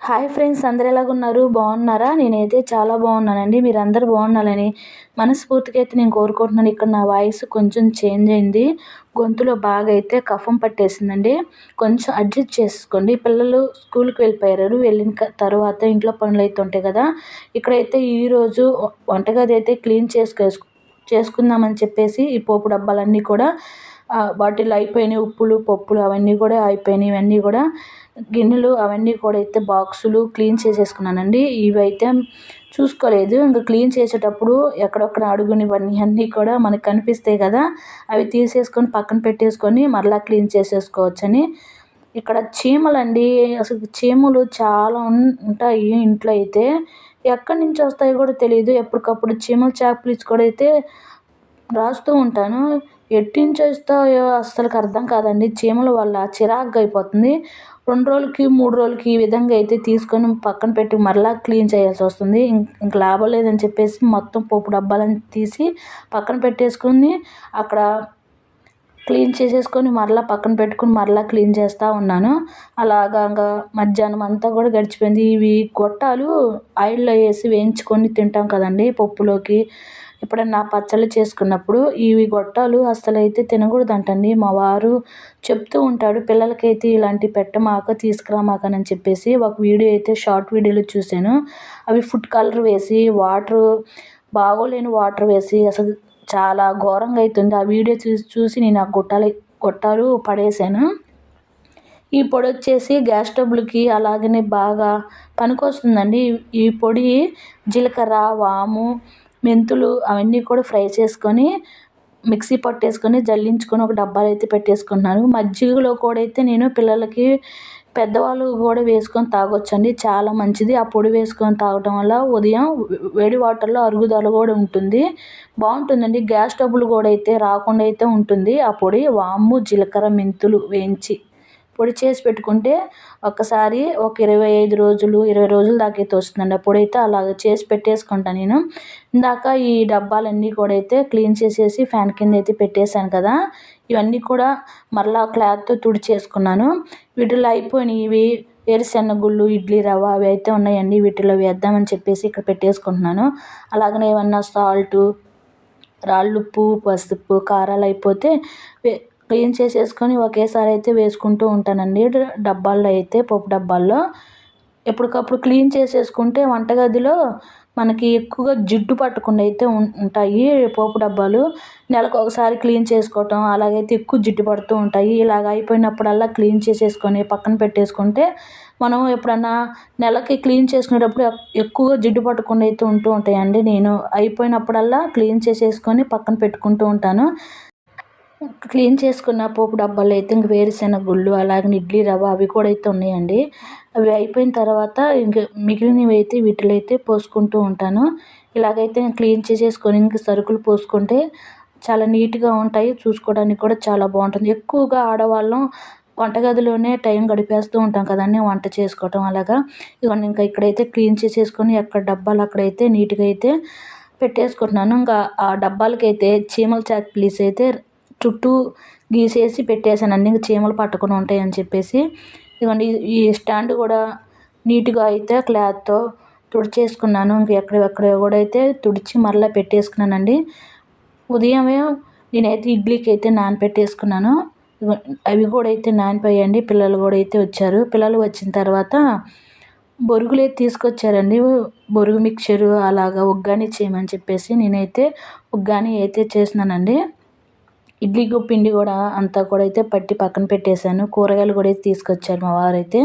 Hi friends అందరు ఎలాగున్నారు బాగున్నారా? నేనైతే చాలా బాగున్నానండి. మీరు అందరు మనస్ఫూర్తిగా అయితే నేను కోరుకుంటున్నాను. ఇక్కడ నా వాయిస్ కొంచెం చేంజ్ అయింది. గొంతులో బాగా అయితే కఫం పట్టేసిందండి. కొంచెం అడ్జస్ట్ చేసుకోండి. పిల్లలు స్కూల్కి వెళ్ళిపోయారు. వెళ్ళిన తర్వాత ఇంట్లో పనులు అయితే ఉంటాయి కదా. ఇక్కడైతే ఈరోజు వంటగది అయితే క్లీన్ చేసుకో చేసుకుందామని చెప్పేసి ఈ పోపు డబ్బాలన్నీ కూడా ఆ, వాటిలో అయిపోయినాయి ఉప్పులు పప్పులు అవన్నీ కూడా అయిపోయినాయి ఇవన్నీ కూడా గిన్నెలు అవన్నీ కూడా అయితే బాక్సులు క్లీన్ చేసేసుకున్నానండి. ఇవైతే చూసుకోలేదు. ఇంకా క్లీన్ చేసేటప్పుడు ఎక్కడొక్కడ అడుగునివన్నీ అన్నీ కూడా మనకు కనిపిస్తాయి కదా అవి తీసేసుకొని పక్కన పెట్టేసుకొని మరలా క్లీన్ చేసేసుకోవచ్చని. ఇక్కడ చీమలండి. అసలు చీమలు చాలా ఉంటాయి ఇంట్లో అయితే. ఎక్కడి నుంచి వస్తాయో కూడా తెలియదు ఎప్పటికప్పుడు చీమల చాకులు కూడా అయితే రాస్తూ ఉంటాను. ఎట్టించేస్తాయో అస్సలు అర్థం కాదండి. చీమల వల్ల చిరాగ్గా అయిపోతుంది రెండు రోజులకి మూడు రోజులకి ఈ విధంగా అయితే తీసుకొని పక్కన పెట్టి మరలా క్లీన్ చేయాల్సి వస్తుంది. ఇంక లాభం లేదని చెప్పేసి మొత్తం పోపు డబ్బాలను తీసి పక్కన పెట్టేసుకుని అక్కడ క్లీన్ చేసేసుకొని మరలా పక్కన పెట్టుకుని మరలా క్లీన్ చేస్తూ ఉన్నాను. అలాగా ఇంకా మధ్యాహ్నం అంతా కూడా గడిచిపోయింది. ఇవి గొట్టాలు ఆయిల్లో వేసి వేయించుకొని తింటాం కదండి పప్పులోకి. ఎప్పుడన్నా పచ్చళ్ళు చేసుకున్నప్పుడు ఇవి గొట్టాలు అస్సలు అయితే తినకూడదంటండి. మా వారు చెప్తూ ఉంటాడు పిల్లలకైతే ఇలాంటి పెట్టమాక తీసుకురామాకని చెప్పేసి ఒక వీడియో అయితే షార్ట్ వీడియోలో చూశాను. అవి ఫుడ్ కలర్ వేసి వాటర్ బాగోలేని వాటర్ వేసి అసలు చాలా ఘోరంగా అవుతుంది ఆ వీడియో చూసి చూసి నేను ఆ గొట్టాలు గొట్టాలు పడేసాను ఈ పొడి వచ్చేసి గ్యాస్ స్టవ్లకి అలాగనే బాగా పనికొస్తుందండి. ఈ పొడి జీలకర్ర వాము మెంతులు అవన్నీ కూడా ఫ్రై చేసుకొని మిక్సీ పట్టేసుకొని జల్లించుకొని ఒక డబ్బాలో అయితే పెట్టేసుకున్నాను మజ్జిగలో కూడా అయితే నేను పిల్లలకి పెద్దవాళ్ళు కూడా వేసుకొని తాగొచ్చండి. చాలా మంచిది. ఆ పొడి వేసుకొని తాగటం వల్ల ఉదయం వేడి వాటర్లో అరుగుదల కూడా ఉంటుంది. బాగుంటుందండి. గ్యాస్ ట్రబుల్ కూడా అయితే రాకుండా అయితే ఉంటుంది. ఆ పొడి వాము జీలకర్ర మెంతులు వేయించి పొడి చేసి పెట్టుకుంటే ఒక్కసారి ఒక ఇరవై ఐదు రోజులు ఇరవై రోజుల దాకా అయితే వస్తుందండి. ఆ పొడి అయితే అలాగ చేసి పెట్టేసుకుంటాను నేను. ఇందాక ఈ డబ్బాలన్నీ కూడా అయితే క్లీన్ చేసేసి ఫ్యాన్ కింద అయితే పెట్టేశాను కదా. ఇవన్నీ కూడా మరలా క్లాత్తో తుడిచేసుకున్నాను. వీటిలో అయిపోయినవి ఇవి వేరుశెనగ గుళ్ళు ఇడ్లీ రవ్వ అవి అయితే ఉన్నాయండి. వీటిలో వేద్దామని చెప్పేసి ఇక్కడ పెట్టేసుకుంటున్నాను. అలాగనే ఏమన్నా సాల్టు రాళ్ళుప్పు పసుపు కారాలు అయిపోతే క్లీన్ చేసేసుకొని ఒకేసారి అయితే వేసుకుంటూ ఉంటానండి. డబ్బాల్లో అయితే పప్పు డబ్బాల్లో. ఎప్పటికప్పుడు క్లీన్ చేసేసుకుంటే వంటగదిలో మనకి ఎక్కువగా జిడ్డు పట్టకుండా అయితే ఉంటాయి పోపు డబ్బాలు. నెలకు ఒకసారి క్లీన్ చేసుకోవటం అలాగైతే ఎక్కువ జిడ్డు పడుతూ ఉంటాయి. ఇలాగ అయిపోయినప్పుడల్లా క్లీన్ చేసేసుకొని పక్కన పెట్టేసుకుంటే మనం ఎప్పుడన్నా నెలకి క్లీన్ చేసుకునేటప్పుడు ఎక్కువగా జిడ్డు పట్టకుండా అయితే ఉంటూ ఉంటాయండి. నేను అయిపోయినప్పుడల్లా క్లీన్ చేసేసుకొని పక్కన పెట్టుకుంటూ ఉంటాను. క్లీన్ చేసుకున్న పోపు డబ్బాలు అయితే ఇంక వేరుశెనగ గుళ్ళు అలాగే ఇడ్లీ రవ్వ అవి కూడా అయితే ఉన్నాయండి. అవి అయిపోయిన తర్వాత ఇంక మిగిలినవి అయితే వీటిలో అయితే పోసుకుంటూ ఉంటాను. ఇలాగైతే క్లీన్ చేసేసుకొని ఇంక సరుకులు పోసుకుంటే చాలా నీట్గా ఉంటాయి. చూసుకోవడానికి కూడా చాలా బాగుంటుంది. ఎక్కువగా ఆడవాళ్ళం వంటగదిలోనే టైం గడిపేస్తూ ఉంటాం కదండి వంట చేసుకోవటం అలాగా. ఇవన్నీ ఇంకా ఇక్కడైతే క్లీన్ చేసేసుకొని ఎక్కడ డబ్బాలు అక్కడైతే నీట్గా అయితే పెట్టేసుకుంటున్నాను. ఇంకా ఆ డబ్బాలకైతే చీమల చాక్ ప్లీస్ అయితే చుట్టూ గీసేసి పెట్టేశానండి ఇంకా చీమలు పట్టకుండా ఉంటాయని చెప్పేసి. ఇదిగోండి ఈ- స్టాండ్ కూడా నీట్గా అయితే క్లాత్తో తుడిచేసుకున్నాను. ఇంక ఎక్కడెక్కడ కూడా అయితే తుడిచి మరలా పెట్టేసుకున్నానండి. ఉదయమే నేనైతే ఇడ్లీకి అయితే నానపెట్టేసుకున్నాను అవి కూడా అయితే నానిపోయాయండి. పిల్లలు కూడా అయితే వచ్చారు. పిల్లలు వచ్చిన తర్వాత బొరుగులు అయితే తీసుకొచ్చారండి. బొరుగు మిక్చరు అలాగా ఉగ్గాని చేయమని చెప్పేసి నేనైతే ఉగ్గాని అయితే చేసినానండి ఇడ్లీ పిండి కూడా అంతా కూడా అయితే పట్టి పక్కన పెట్టేశాను. కూరగాయలు కూడా అయితే తీసుకొచ్చారు మా వారైతే.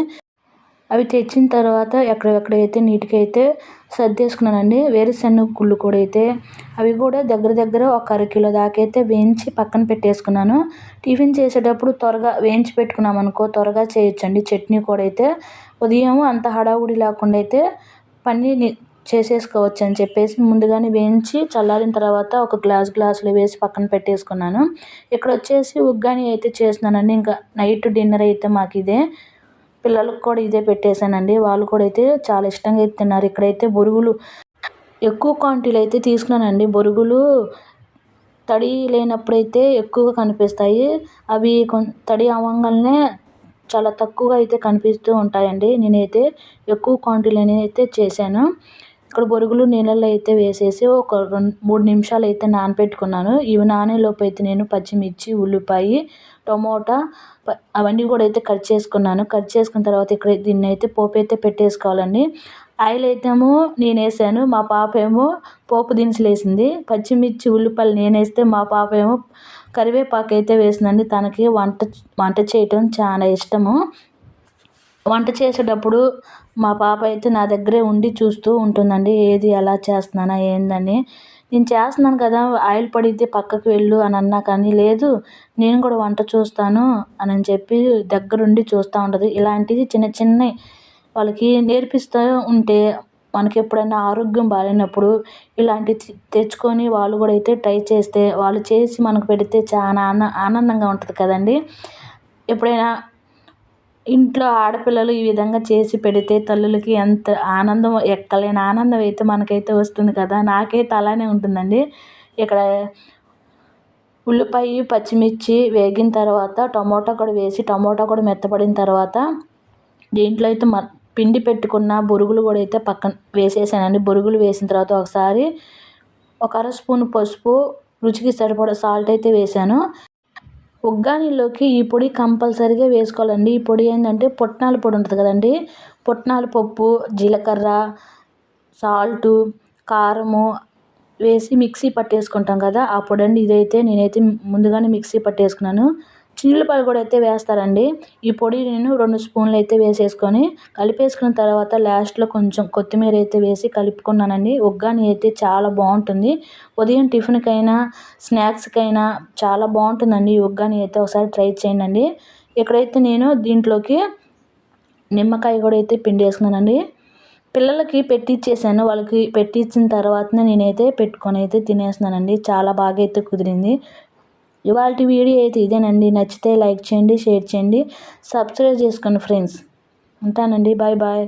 అవి తెచ్చిన తర్వాత ఎక్కడెక్కడైతే నీట్గా అయితే సర్దేసుకున్నానండి. వేరుశెనగ గుళ్ళు కూడా అయితే అవి కూడా దగ్గర దగ్గర ఒక అర కిలో దాకా అయితే వేయించి పక్కన పెట్టేసుకున్నాను. టిఫిన్ చేసేటప్పుడు త్వరగా వేయించి పెట్టుకున్నాం అనుకో త్వరగా చేయొచ్చండి. చట్నీ కూడా అయితే ఉదయం అంత హడావుడి లేకుండా అయితే పని చేసేసుకోవచ్చు అని చెప్పేసి ముందుగానే వేయించి చల్లారిన తర్వాత ఒక గ్లాస్ గ్లాసులో వేసి పక్కన పెట్టేసుకున్నాను. ఇక్కడ వచ్చేసి ఉగ్గాని అయితే చేస్తున్నానండి. ఇంకా నైట్ డిన్నర్ అయితే మాకు ఇదే. పిల్లలకు కూడా ఇదే పెట్టేశానండి. వాళ్ళు కూడా అయితే చాలా ఇష్టంగా అయితే తిన్నారు. ఇక్కడైతే బొరుగులు ఎక్కువ క్వాంటిటీలు అయితే తీసుకున్నానండి. బొరుగులు తడి లేనప్పుడైతే ఎక్కువగా కనిపిస్తాయి. అవి కొం తడి అవ్వగానే చాలా తక్కువగా అయితే కనిపిస్తూ ఉంటాయండి. నేనైతే ఎక్కువ క్వాంటిటీలు అయితే చేశాను. అక్కడ బొరుగులు నీళ్ళల్లో అయితే వేసేసి ఒక రెండు మూడు నిమిషాలు అయితే నానబెట్టుకున్నాను ఇవి నానేలోపు అయితే నేను పచ్చిమిర్చి ఉల్లిపాయ టమోటా అవన్నీ కూడా అయితే కట్ చేసుకున్నాను. కట్ చేసుకున్న తర్వాత ఇక్కడ దీన్ని అయితే పోపు అయితే పెట్టేసుకోవాలండి. ఆయిల్ అయితేమో నేను వేసాను మా పాప ఏమో పోపు దినుసులు వేసింది. పచ్చిమిర్చి ఉల్లిపాయలు నేను వేస్తే మా పాప ఏమో కరివేపాకు అయితే వేసిందండి. తనకి వంట వంట చేయటం చాలా ఇష్టము. వంట చేసేటప్పుడు మా పాప అయితే నా దగ్గరే ఉండి చూస్తూ ఉంటుందండి ఏది ఎలా చేస్తున్నానా ఏందని? నేను చేస్తున్నాను కదా ఆయిల్ పడితే పక్కకు వెళ్ళు అని అన్నా కానీ లేదు నేను కూడా వంట చూస్తాను అని చెప్పి దగ్గరుండి చూస్తూ ఉంటుంది. ఇలాంటివి చిన్న చిన్నవి వాళ్ళకి నేర్పిస్తూ ఉంటే మనకి ఎప్పుడైనా ఆరోగ్యం బాగాలేనప్పుడు ఇలాంటివి తెచ్చుకొని వాళ్ళు కూడా అయితే ట్రై చేస్తే వాళ్ళు చేసి మనకు పెడితే చాలా ఆనందంగా ఉంటుంది కదండి. ఎప్పుడైనా ఇంట్లో ఆడపిల్లలు ఈ విధంగా చేసి పెడితే తల్లులకి ఎంత ఆనందం ఎక్కలేని ఆనందం అయితే మనకైతే వస్తుంది కదా. నాకైతే అలానే ఉంటుందండి. ఇక్కడ ఉల్లిపాయ పచ్చిమిర్చి వేగిన తర్వాత టమోటా కూడా వేసి టమోటా కూడా మెత్తపడిన తర్వాత దీంట్లో అయితే మ పిండి పెట్టుకున్న బొరుగులు కూడా అయితే పక్కన వేసేసానండి. బొరుగులు వేసిన తర్వాత ఒకసారి ఒక అర స్పూన్ పసుపు రుచికి సరిపడా సాల్ట్ అయితే వేసాను. ఉగ్గానీలోకి ఈ పొడి కంపల్సరీగా వేసుకోవాలండి. ఈ పొడి ఏంటంటే పొట్నాల పొడి ఉంటుంది కదండి. పొట్నాల పప్పు జీలకర్ర సాల్టు కారము వేసి మిక్సీ పట్టేసుకుంటాం కదా. ఆ పొడి అండి ఇదైతే నేనైతే ముందుగానే మిక్సీ పట్టేసుకున్నాను. చిల్లుపాయలు కూడా అయితే వేస్తారండి. ఈ పొడి నేను రెండు స్పూన్లు అయితే వేసేసుకొని కలిపేసుకున్న తర్వాత లాస్ట్లో కొంచెం కొత్తిమీర అయితే వేసి కలుపుకున్నానండి. ఒగ్గాని అయితే చాలా బాగుంటుంది. ఉదయం టిఫిన్కైనా స్నాక్స్కైనా చాలా బాగుంటుందండి ఈ ఒగ్గాని అయితే ఒకసారి ట్రై చేయండి ఇక్కడైతే నేను దీంట్లోకి నిమ్మకాయ కూడా అయితే పిండి వేసుకున్నానండి పిల్లలకి పెట్టిచ్చేసాను. వాళ్ళకి పెట్టించిన తర్వాతనే నేనైతే పెట్టుకొని అయితే తినేస్తున్నానండి. చాలా బాగా అయితే కుదిరింది. ఇవాళ వీడియో అయితే ఇదేనండి. నచ్చితే లైక్ చేయండి షేర్ చేయండి. సబ్స్క్రైబ్ చేసుకోండి ఫ్రెండ్స్. ఉంటానండి. Bye bye.